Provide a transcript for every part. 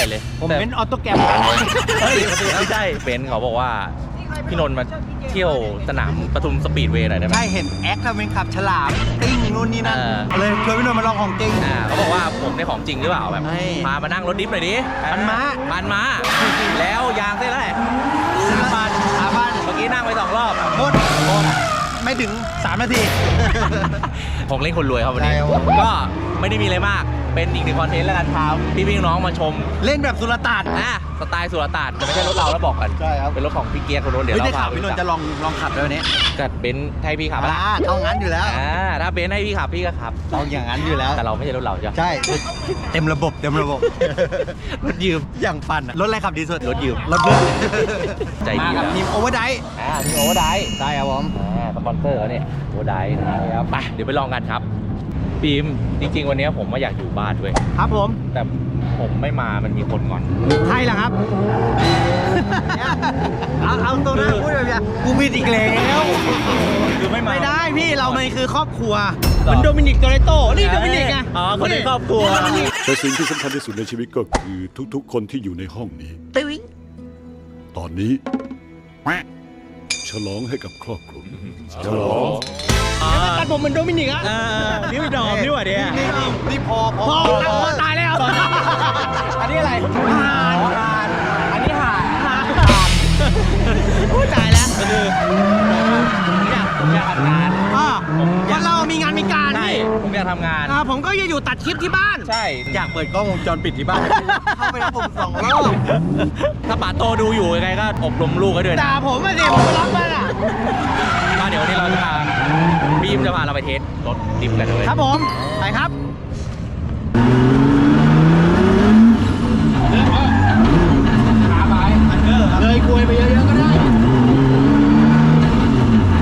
เท่าไหร่เลยผมแต่เป็นออโต้แกรมเฮ้ยไม่ใช่เบนซ์เขาบอกว่า พี่นนท์มาเที่ยวสนามปทุมสปีดเวย์หน่อยได้ไหม ใช่เห็นแอคทำเป็นขับฉลามติ้งนู่นนี่นั่นเออ เลยชวนพี่นนท์มาลองของจริง อ่าเขาบอกว่าผมได้ของจริงหรือเปล่าแบบเฮ้ยพามานั่งรถดิฟหน่อยดิพันม้า พันม้าแล้วยางเส้นเท่าไหร่สามพันสามพันเมื่อกี้นั่งไปสองรอบ หมดหมดไม่ถึง 3 นาที ผมเล่นคนรวยครับวันนี้ ใช่ครับก็ไม่ได้มีอะไรมาก เป็นอีกหนึ่งคอนเทนต์แล้วกันพาพี่พี่ๆน้องๆมาชมเล่นแบบสุรตานอะสไตล์สุรตาดแต่ไม่ใช่รถเราแล้วบอกกันใช่ครับเป็นรถของพี่เกียร์คนนู้นเดี๋ยวไม่เราได้พาขับไปพี่นนรู้ท์จัจะกลองลองขับด้วยวันนี้กัดเบนซ์ให้พี่ขับละอ่าเท่างั้นอยู่แล้ว อ่าถ้าเบนซ์ให้พี่ขับพี่ก็ขับต้องอย่างนั้นอยู่แล้ว แต่เราไม่ใช่รถเราใช่ไหมใช่ เต็มระบบเต็มระบบ รถยืมอย่างปันอะรถอะไรขับดีสุดรถยืมรถเพื่อนใจดีมากับนะทีมโอเวอร์ไดอ่ามีโอเวอร์ไดร์ได้ครับผม อ่าสปอนเซอร์เขาเนี่ยโอเวอร์ไดร์นะครับไปเดี๋ยวไปลองกันครับ บีมจริง ๆ วันนี้ผมมาอยากอยู่บ้านด้วย ครับผม แต่ผมไม่มามันมีคนงอนใครล่ะครับ เอาเอาตรงหน้าพูดแบบเนี้ยกูผิดอีกแล้ว คือไม่มา ไม่ได้พี่เรามันคือครอบครัวหรอเหมือนโดมินิกโตเรโตนี่โดมินิกไงอ๋อคนในครอบครัวนี่โดมินิกแต่สิ่งที่สำคัญที่สุดในชีวิตก็คือทุกๆ คนที่อยู่ในห้องนี้ ตึ้งตอนนี้ ฉลองให้กับครอบครัวฉลอง ตัดผมเหมือนโดมินิกอะอ่านี่ไม่ดอมนี่หว่าเนี่ยนี่นี่นี่พอพอพอตายแล้ว อันนี้อะไร ทำงาน อ่าผมก็จะอยู่ตัดคลิปที่บ้าน ใช่ อยากเปิดกล้องวงจรปิดที่บ้าน เข้าไปแล้วผมสองรอบ ถ้าป๋าโตดูอยู่ยังไงก็อบรมลูกให้ด้วยนะด่าผมมาสิผมไปรับมันอะ ก็เดี๋ยววันนี้เราจะพาบีมจะพาเราไปเทสรถดิฟกันเลย ครับผม ไปครับ เลยกลวยไปเยอะๆก็ได้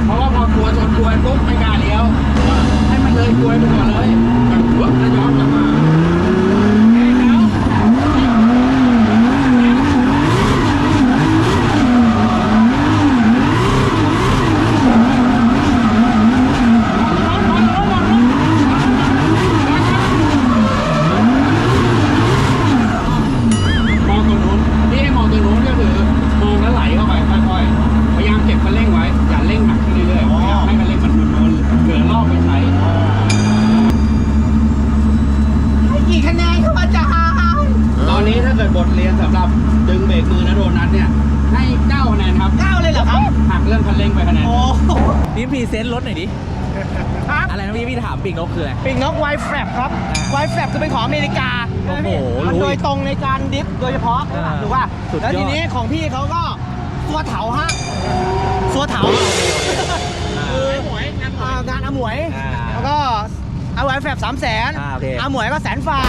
เพราะว่าพอกลัวชนกลวยปุ๊บไม่กล้าเลี้ยว ให้มันเลยกลวยไปก่อนเลยแบบปุ๊บแล้วย้อนกลับมาเฮ้ยเดี๋ยว มองตรงนู้นที่ให้มองตรงนู้นก็คือมองแล้วไหลเข้าไปค่อยๆ พยายามเก็บคันเร่งไว้ อย่าเร่งหนักขึ้นเรื่อยๆพยายามให้คันเร่งมันมันเหลือรอบไปใช้ กี่คะแนนครับอาจารย์ ตอนนี้ถ้าเกิดบทเรียนสำหรับดึงเบรกมือนะโดนัทเนี่ย ให้9คะแนนครับ เก้าเลยเหรอครับ หักเรื่องคันเร่งไปคะแนน โอ้ บีมพรีเซ นต์รถหน่อยดิ ครับอะไรนะพี่พี่ถามปีกนกคืออะไรปิงนกไวแฟลปครับไวแฟลปคือเป็นของอเมริกาโอ้โหมันรู้โดยตรงในการดิฟโดยเฉพาะอ่าถูกป่ะสุดยอด แล้วทีนี้ของพี่เขาก็ตัวเถาฮะตัวเถาคืออ่างานอาหมวย อ่า แล้วก็เอาไวแฟลปสามแสนอ่าโอเคอาหมวยก็แสนฝ่า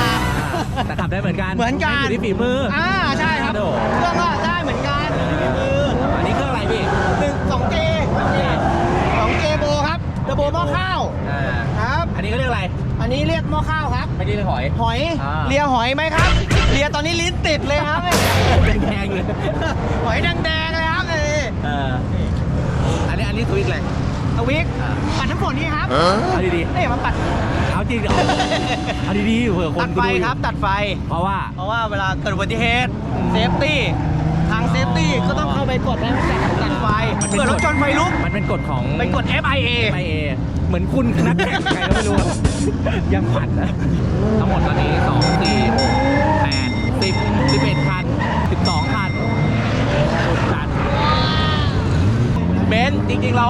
แต่ขับได้เหมือนกันเหมือนกัน อยู่ที่ฝีมือออ่าใช่ครับโอ้เครื่องก็ได้เหมือนกันมืออันนี้เครื่องอะไรพี่หนึ่งสองเจ อข้าวครับ ไม่ได้เรียกหอย หอย อ่า เลียหอยไหมครับ เลียตอนนี้ลิ้นติดเลยครับแพงๆเลยหอยแดงๆเลยครับนี่เอออันนี้อันนี้ทวิกเลยทวิกอ่าปัดน้ำฝนนี่ครับเอาดีนี่มาปัดๆเอาจริงเหรอเอาดีๆเผื่อคนตัดไฟดูอยู่ครับ ตัดไฟ เพราะว่า เพราะว่าเวลาเกิดอุบัติเหตุเซฟตี้ ทางเซฟตี้ก็ต้องเข้าไปกดแล้วตัดตัดไฟมันเป็นเกิดรถชนไฟลุก มันเป็นกฎของไปกด FIA ไอเอเหมือนคุณนักแข่งใครก็ไม่รู้อะยังผัดนะทั้งหมดตอนนี้สองสี่หกแปดสิบสิบเอ็ดคันสิบสองคันสุดจัดเบนซ์จริงๆเรา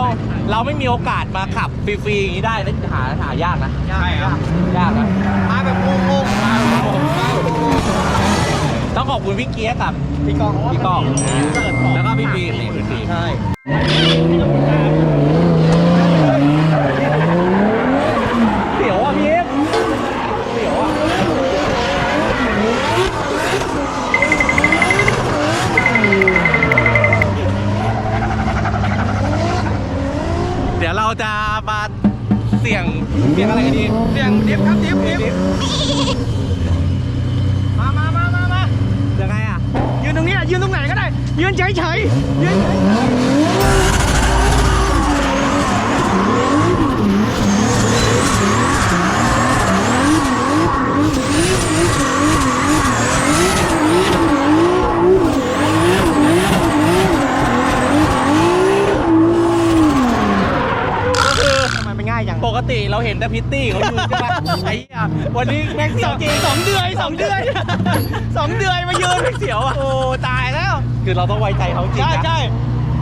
เราไม่มีโอกาสมาขับฟรีๆอย่างนี้ได้นะหาหายากนะ ใช่ครับ ยากนะ มาแบบงงๆมาแบบงง ต้องขอบคุณพี่เกียร์กับๆพี่กองพี่ก้องแล้วก็พี่ฟิล์มนี่พี่ฟิล์มใช่ เฉยยืนง่ายจังปกติเราเห็นแต่พิตตี้เขาอยู่ใช่ไหมไอ้ามวันนี้แม็กเสียสองเดือยสองเดือยสองเดือยมายืนแม็กเสียวอะโอ้ตายแล้ว คือเราต้องไว้ใจเขาจริงใช่นะใช่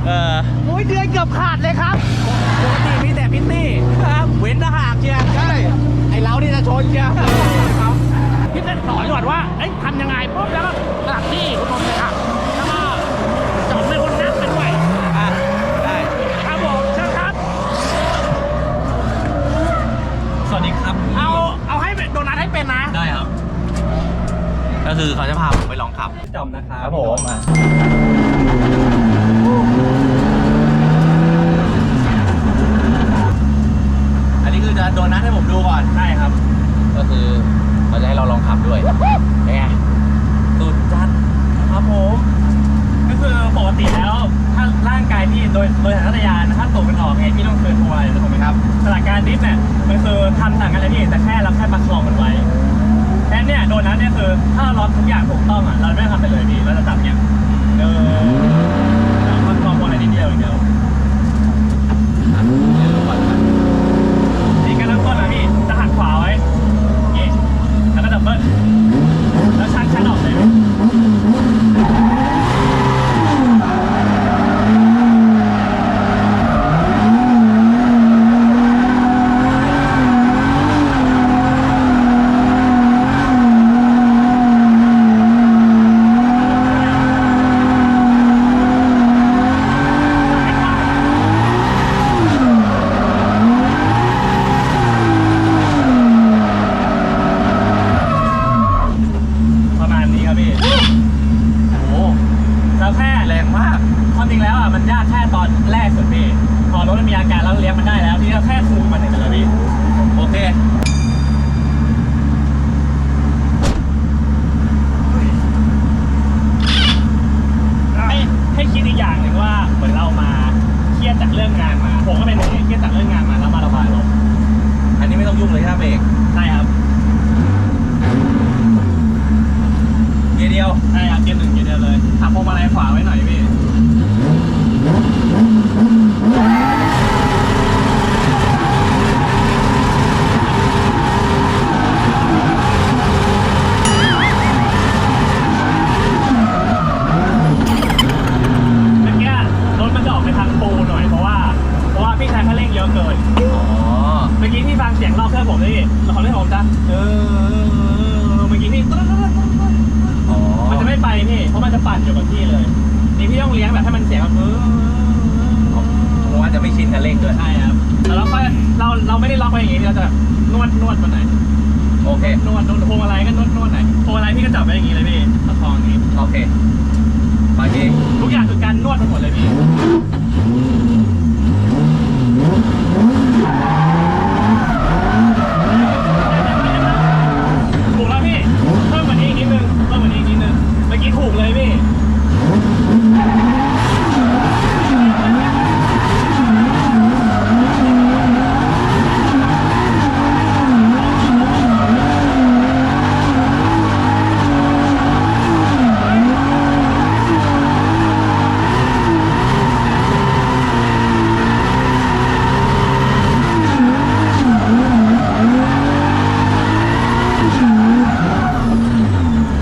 เออโอ้ยเดือนเกือบขาดเลยครับปกติมีแต่พิตตี้ครับเว้นถ้าหากเชียร์ใช่ไอ้เรานี่จะชนเชียร์ครับพี่จะสอนก่อนว่าเอ้ยทำยังไงปุ๊บแล้วก็สลับที่คุณนนท์เลยค่ะแล้วก็จอดไม่คนนั่งไปด้วย อะได้ ครับผมเชิญครับ สวัสดีครับ เอาเอาให้โดนัทให้เป็นนะ ได้ครับ ก็คือเขาจะพาผมไปลองขับ จอ มนะครับครับผมอะอันนี้คือจะโดนัทให้ผมดูก่อน ใช่ครับ ก็คือเขาจะให้เราลองขับด้วยเป็นไงสุดจัดครับผม ก็คือปกติแล้ว ถ้าร่างกายพี่โดยโดยสัญชาตญาณถ้าตัวมันออกไงพี่ต้องเคยทัวร์อะไรถูกไหมครับสถานการณ์ดิฟเนี่ยมันคือทำต่างกันเลยพี่แต่แค่เราแค่ประคองมันไว้แค่เนี่ยโดนนั้นเนี่ยคือถ้าเราล็อกทุกอย่างถูกต้อง เราเราไม่ได้ล็อกไว้อย่างงี้เราจะแบบนวดนวดมันไหนอยโอเคนวดนวดพวงมาลัยก็นวดนวดไหนอยพวงมาลัยพี่ก็จับไว้อย่างงี้เลยพี่ประคองอย่างงี้ โอเคไปทีทุกอย่างคือการนวดทั้งหมดเลยพี่ ถูกแล้วพี่ เพิ่มกว่านี้อีกนิดนึง เพิ่มกว่านี้อีกนิดนึง เมื่อกี้ถูกเลยพี่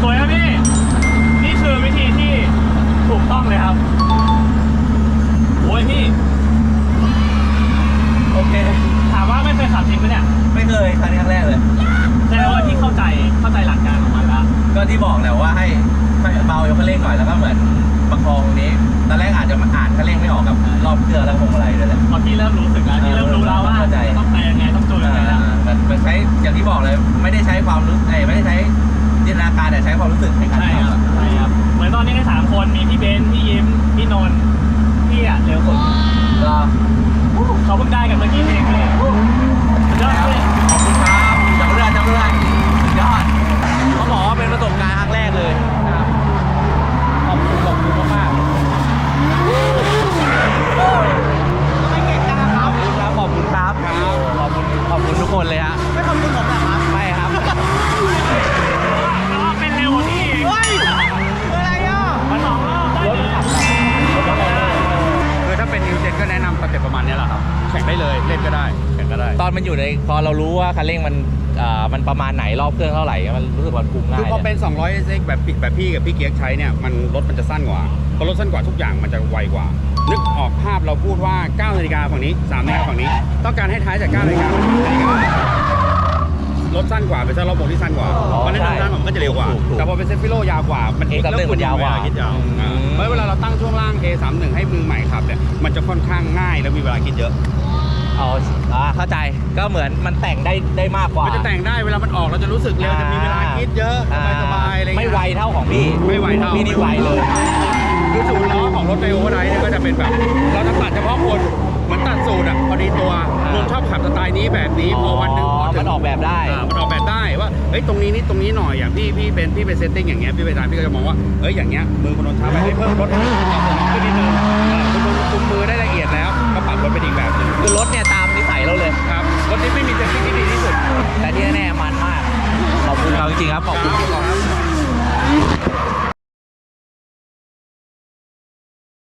สวยครับพี่ นี่คือวิธีที่ถูกต้องเลยครับ โอ้ยพี่ โอเค ถามว่าไม่เคยขับจริงไหมเนี่ย ไม่เคยครั้งนี้ครั้งแรกเลย แสดงว่าพี่เข้าใจ เข้าใจหลักการของมันแล้ว ก็ที่บอก แหละว่าให้ให้เบายกคันเร่งหน่อยแล้วก็เหมือนประคองตรงนี้ ตอนแรกอาจจะมาอ่านคันเร่งไม่ออกกับรอบเครื่องแล้วพวงมาลัยด้วยแหละ พอพี่เริ่มรู้สึกแล้วพี่เริ่มรู้แล้วว่าเข้าใจ ต้องไปยังไงต้องจูนยังไงแล้ว มันมันใช้อย่างที่บอกเลย ไม่ได้ใช้ความรู้เอ้ยไม่ได้ใช้จินตนาการแต่ใช้ความรู้สึกในการใช่คทำรับอะใช่ครับ เหมือนตอนนี้ในสามคนมีพี่เบน มันอยู่ในพอเรารู้ว่าคันเร่งมันอ่ามันประมาณไหนรอบเครื่องเท่าไหร่มันรู้สึกว่าคุมง่ายคือพอเลยเป็น 200 SX แบบพี่แบบพี่กับพี่เกียร์ใช้เนี่ยมันรถมันจะสั้นกว่าพอรถสั้นกว่าทุกอย่างมันจะไวกว่า นึกออกภาพเราพูดว่า9นาฬิกาฝั่งนี้3นาฬิกาฝั่งนี้ ต้องการให้ท้ายจาก9นาฬิกาเป็น10นาฬิการถสั้นกว่าเป็นเส้นรอบวงที่สั้นกว่าอ๋อเพราะฉะนั้นใช่ทางมันก็จะเร็วกว่าถูกถูกแต่พอเป็นเซฟิโลยาวกว่า มันเอ๊ะกับเรื่องมันยาวกว่าคิดยาวอืมอ่าเพราะเวลาเราตั้งช่วงล่าง A31 ให้มือใหม่ขับเนี่ยมันจะค่อนข้างง่ายแล้วมีเวลาคิดเยอะ เอาอ่าเข้าใจก็เหมือนมันแต่งได้ได้มากกว่า มันจะแต่งได้เวลามันออกเราจะรู้สึกเร็วจะมีเวลาคิดเยอะสบายๆอะไรอย่างไม่เงี้ยไวเท่าของพี่ไม่ไวเท่าพี่นี่ไวเลยคือสูตรล้อของรถไฟโอเวอร์ไดเนี่ยก็จะเป็นแบบ เราจะตัดเฉพาะคนเหมือนตัดสูตรอะพอดีตัวอ่าลุงชอบขับสไตล์นี้แบบนี้พอวันหนึงพอถึงมันออกแบบได้อ่ามันออกแบบได้ว่าเฮ้ยตรงนี้นี่ตรงนี้หน่อยอย่างพี่พี่เป็นพี่เป็นเซตติ้งอย่างเงี้ยพี่ไปทานพี่ก็จะมองว่าเฮ้ยอย่างเงี้ยมือคนโดนช้าไปเฮ้ยเพิ่มรถให้มันตอบสนองขึ้นนิดนึงอ่าคุณลุงคุมมือได้ละเอียดแล้วก็ปรับรถเป็นอีกแบบหนึง คือรถเนี่ยตามนิสัยเราเลย ครับรถนี้ไม่มีเซฟตี้ที่ดีที่สุด แต่ที่แน่ๆมันมาก ขอบคุณเราจริงๆครับ ขอบคุณ ครับ